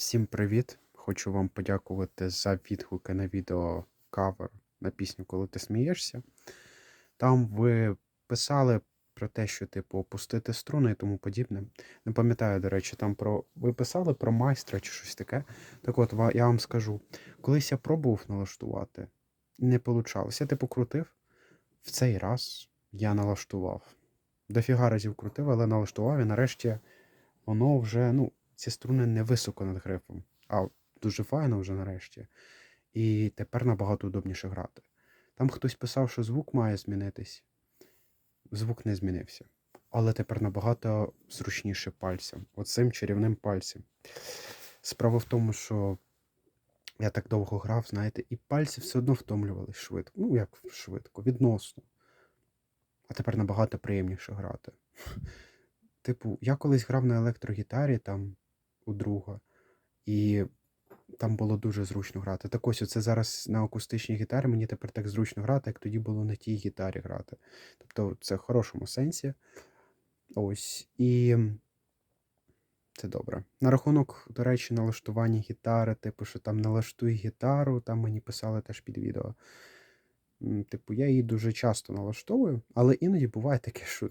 Всім привіт! Хочу вам подякувати за відгуки на відео кавер на пісню Коли ти смієшся. Там ви писали про те, що, типу, опустити струни і тому подібне. Не пам'ятаю, до речі, там про. Ви писали про майстра чи щось таке. Так от, я вам скажу, колись я пробував налаштувати, не вийшло. Я типу крутив. В цей раз я налаштував. Дофіга разів крутив, але налаштував і нарешті воно вже, ну, ці струни не високо над грифом, а дуже файно вже нарешті. І тепер набагато удобніше грати. Там хтось писав, що звук має змінитись. Звук не змінився. Але тепер набагато зручніше пальцем. Оцим чарівним пальцем. Справа в тому, що я так довго грав, знаєте, і пальці все одно втомлювались швидко. Ну, як швидко, відносно. А тепер набагато приємніше грати. Типу, я колись грав на електрогітарі там у друга, і там було дуже зручно грати. Так ось це зараз на акустичній гітарі мені тепер так зручно грати, як тоді було на тій гітарі грати. Тобто це в хорошому сенсі. Ось. І це добре. На рахунок, до речі, налаштування гітари, типу, що там налаштуй гітару, там мені писали теж під відео. Типу, я її дуже часто налаштовую, але іноді буває таке, що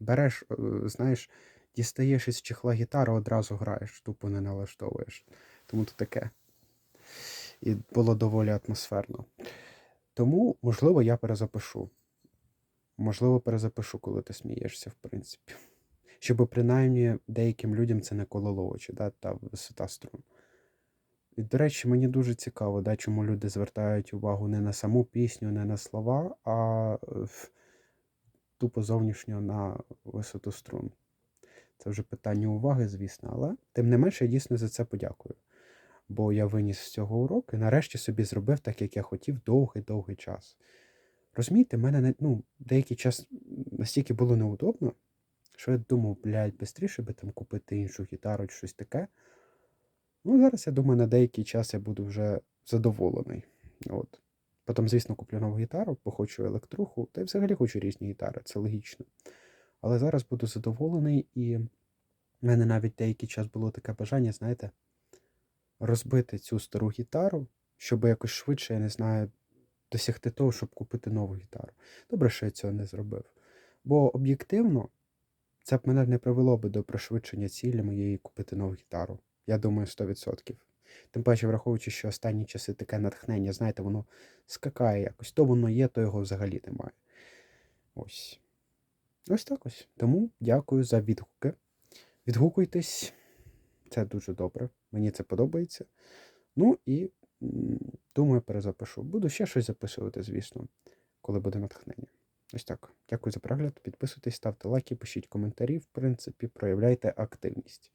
береш, е, знаєш, дістаєш із чехла гітару, одразу граєш, тупо не налаштовуєш. Тому то таке. І було доволі атмосферно. Тому, можливо, я перезапишу. Можливо, перезапишу, коли ти смієшся, в принципі. Щоб принаймні деяким людям це не кололо очі, да, та висота струн. І, до речі, мені дуже цікаво, да, чому люди звертають увагу не на саму пісню, не на слова, а тупо зовнішньо на висоту струн. Це вже питання уваги, звісно, але тим не менше я дійсно за це подякую. Бо я виніс з цього урок і нарешті собі зробив так, як я хотів, довгий-довгий час. Розумієте, в мене ну, деякий час настільки було неудобно, що я думав, блядь, швидше би там купити іншу гітару чи щось таке. Ну, зараз я думаю, на деякий час я буду вже задоволений. От. Потім, звісно, куплю нову гітару, бо хочу електруху, та й взагалі хочу різні гітари, це логічно. Але зараз буду задоволений, і в мене навіть деякий час було таке бажання, знаєте, розбити цю стару гітару, щоб якось швидше, я не знаю, досягти того, щоб купити нову гітару. Добре, що я цього не зробив. Бо об'єктивно, це б мене не привело би до пришвидшення цілі моєї купити нову гітару. Я думаю, 100%. Тим паче, враховуючи, що останні часи таке натхнення, знаєте, воно скакає якось. То воно є, то його взагалі немає. Ось. Ось так ось. Тому дякую за відгуки. Відгукуйтесь. Це дуже добре. Мені це подобається. Ну і думаю, перезапишу. Буду ще щось записувати, звісно, коли буде натхнення. Ось так. Дякую за перегляд. Підписуйтесь, ставте лайки, пишіть коментарі, в принципі, проявляйте активність.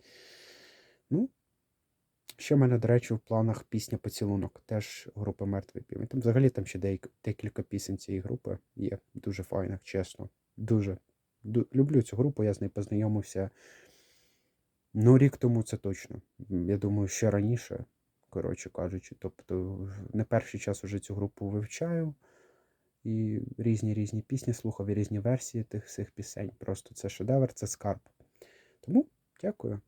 Ну, ще в мене, до речі, в планах пісня Поцілунок, теж групи Мертвий півень. Там взагалі там ще декілька пісень цієї групи є. Дуже файних, чесно. Дуже. Люблю цю групу, я з нею познайомився. Ну, рік тому це точно. Я думаю, ще раніше, коротше кажучи. Тобто, не перший час уже цю групу вивчаю. І різні різні пісні слухав, і різні версії тих всіх пісень. Просто це шедевр, це скарб. Тому дякую.